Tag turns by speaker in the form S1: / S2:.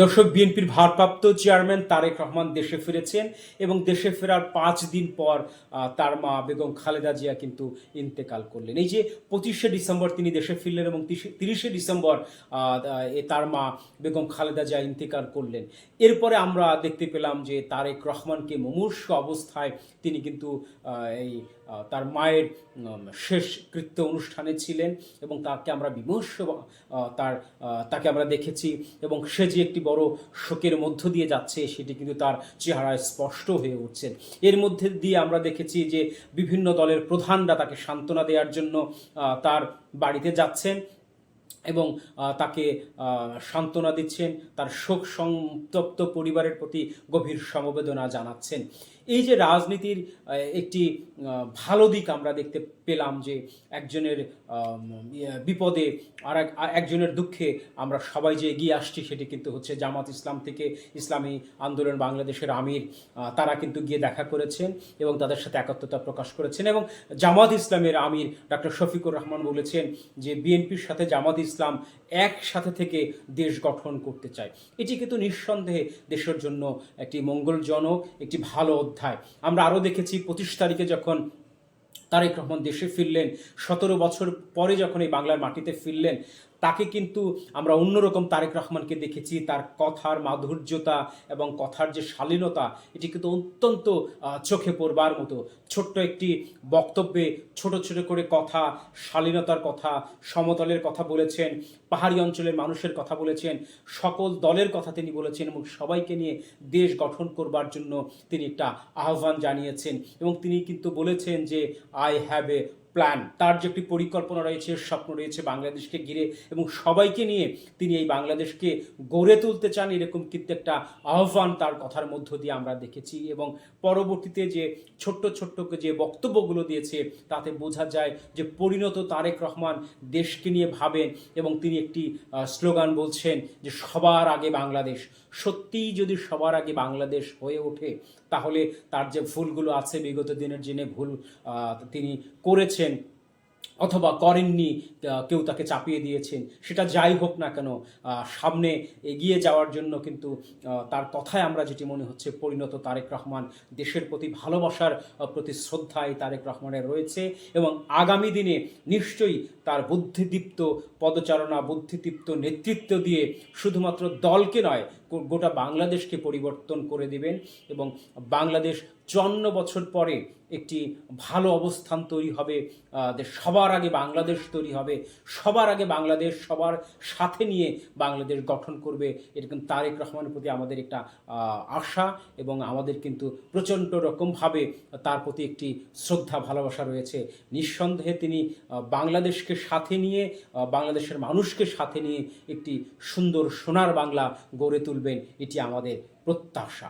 S1: দর্শক, বিএনপির ভারপ্রাপ্ত চেয়ারম্যান তারেক রহমান দেশে ফিরেছেন এবং দেশে ফেরার পাঁচ দিন পর তার মা বেগম খালেদা জিয়া কিন্তু ইন্তেকাল করলেন। এই যে পঁচিশে ডিসেম্বর তিনি দেশে ফিরলেন এবং তিরিশে ডিসেম্বর তার মা বেগম খালেদা জিয়া ইন্তেকাল করলেন। এরপরে আমরা দেখতে পেলাম যে তারেক রহমানকে মুমূর্ষ অবস্থায় তিনি কিন্তু এই তার মায়ের শেষ কৃত্য অনুষ্ঠানে ছিলেন এবং তাকে আমরা বিমর্ষ তার তাকে আমরা দেখেছি এবং সে যে একটি বড় শোকের মধ্য দিয়ে যাচ্ছে সেটি কিন্তু তার চেহারায় স্পষ্ট হয়ে উঠছেন এর মধ্যে দিয়ে আমরা দেখেছি যে বিভিন্ন দলের প্রধানরা তাকে সান্ত্বনা দেওয়ার জন্য তার বাড়িতে যাচ্ছেন এবং তাকে সান্ত্বনা দিচ্ছেন, তার শোক সন্তপ্ত পরিবারের প্রতি গভীর সমবেদনা জানাচ্ছেন। এই যে রাজনীতির একটি ভালো দিক আমরা দেখতে পেলাম যে একজনের ইয়ে, বিপদে আর একজনের দুঃখে আমরা সবাই যে এগিয়ে আসছি সেটি কিন্তু হচ্ছে জামাত ইসলাম থেকে ইসলামী আন্দোলন বাংলাদেশের আমির তারা কিন্তু গিয়ে দেখা করেছেন এবং তাদের সাথে একাত্মতা প্রকাশ করেছেন এবং জামাত ইসলামের আমির ডক্টর শফিকুর রহমান বলেছেন যে বিএনপির সাথে জামাত ইসলাম একসাথে থেকে দেশ গঠন করতে চায়। এটি কিন্তু নিঃসন্দেহে দেশের জন্য একটি মঙ্গলজনক একটি ভালো অধ্যায়। আমরা আরও দেখেছি, পঁচিশ তারিখে যখন তারেক রহমান দেশে ফিরলেন, সতেরো বছর পরে যখন এই বাংলার মাটিতে ফিরলেন তাকে কিন্তু আমরা অন্যরকম তারেক রহমানকে দেখেছি, তার কথার মাধুর্যতা এবং কথার যে শালীনতা, এটি কিন্তু অত্যন্ত চোখে পড়বার মতো। ছোট্ট একটি বক্তব্যে ছোট ছোট করে কথা, শালীনতার কথা, সমতলের কথা বলেছেন, পাহাড়ি অঞ্চলের মানুষের কথা বলেছেন, সকল দলের কথা তিনি বলেছেন এবং সবাইকে নিয়ে দেশ গঠন করবার জন্য তিনি একটা আহ্বান জানিয়েছেন এবং তিনি কিন্তু বলেছেন যে আই হ্যাভ এ প্ল্যান। তার যে একটি পরিকল্পনা রয়েছে, স্বপ্ন রয়েছে বাংলাদেশকে ঘিরে এবং সবাইকে নিয়ে তিনি এই বাংলাদেশকে গড়ে তুলতে চান, এরকম কিন্তু একটা আহ্বান তার কথার মধ্য দিয়ে আমরা দেখেছি এবং পরবর্তীতে যে ছোট্ট ছোট্ট যে বক্তব্যগুলো দিয়েছে, তাতে বোঝা যায় যে পরিণত তারেক রহমান দেশকে নিয়ে ভাবেন এবং তিনি একটি স্লোগান বলছেন যে সবার আগে বাংলাদেশ। সত্যিই যদি সবার আগে বাংলাদেশ হয়ে ওঠে, তাহলে তার যে ভুলগুলো আছে, বিগত দিনের জেনে ভুল তিনি তিনি করেছেন অথবা করেননি কেউ তাকে চাপিয়ে দিয়েছেন, সেটা যাই হোক না কেন সামনে এগিয়ে যাওয়ার জন্য কিন্তু তার কথায় আমরা যেটি মনে হচ্ছে, পরিণত তারেক রহমান দেশের প্রতি ভালোবাসার প্রতি শ্রদ্ধায় তারেক রহমানের রয়েছে এবং আগামী দিনে নিশ্চয়ই তার বুদ্ধিদীপ্ত পদচারণা, বুদ্ধিদীপ্ত নেতৃত্ব দিয়ে শুধুমাত্র দলকে নয় গোটা বাংলাদেশকে পরিবর্তন করে দেবেন এবং বাংলাদেশ চন্ন বছর পরে একটি ভালো অবস্থান তৈরি হবে সবার আগে বাংলাদেশ তৈরি হবে, সবার আগে বাংলাদেশ সবার সাথে নিয়ে বাংলাদেশ গঠন করবে এরকম তারেক রহমানের প্রতি আমাদের একটা আশা এবং আমাদের কিন্তু প্রচণ্ড রকমভাবে তার প্রতি একটি শ্রদ্ধা, ভালোবাসা রয়েছে। নিঃসন্দেহে তিনি বাংলাদেশকে সাথে নিয়ে বাংলাদেশের মানুষকে সাথে নিয়ে একটি সুন্দর সোনার বাংলা গড়ে তুলবেন এটি আমাদের প্রত্যাশা।